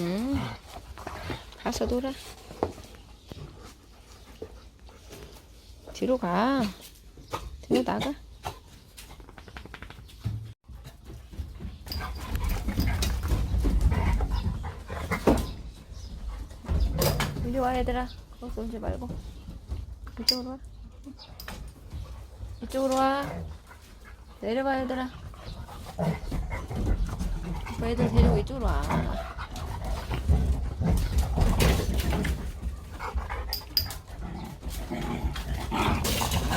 응. 가서 놀아. 뒤로 가. 뒤로 나가. 이리 와 얘들아. 거기 오지 말고. 이쪽으로 와. 이쪽으로 와. 내려가 얘들아. 뭐 애들 데리고 이쪽으로 와.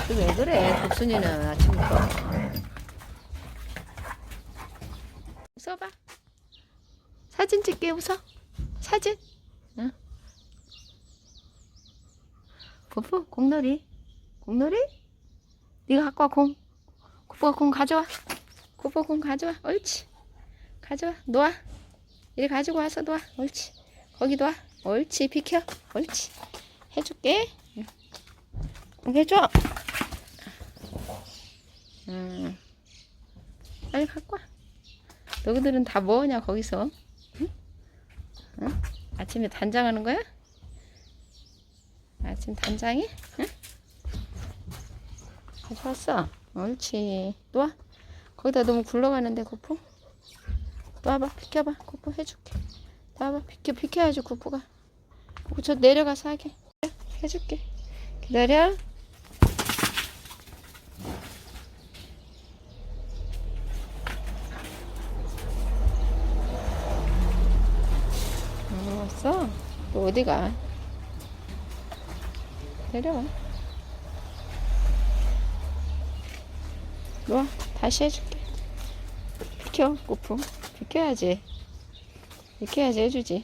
또왜 그래, 독순이는 아침부터. 웃어봐. 사진 찍게 웃어. 사진. 응. 푸푸, 공놀이. 공놀이? 네가 갖고 와, 공. 푸푸가 공 가져와. 푸푸 공 가져와. 옳지. 가져와. 놓아. 이리 가지고 와서 놓아. 옳지. 거기 놓아. 옳지. 비켜. 옳지. 해줄게. 응. 공 해줘. 음. 빨리 갖고 와. 너희들은 다 뭐하냐 거기서? 응? 응? 아침에 단장하는 거야? 아침 단장해? 응? 가져왔어. 옳지. 놓아. 거기다 너무 굴러가는데 고프. 놓아봐. 비켜봐. 고프 해줄게. 놓아봐. 비켜 비켜야지. 고프 저 내려가서 하게. 해줄게. 기다려. 어, 왔어? 또 어디가? 내려와. 놓아. 다시 해줄게. 비켜, 고프. 비켜야지. 비켜야지 해주지.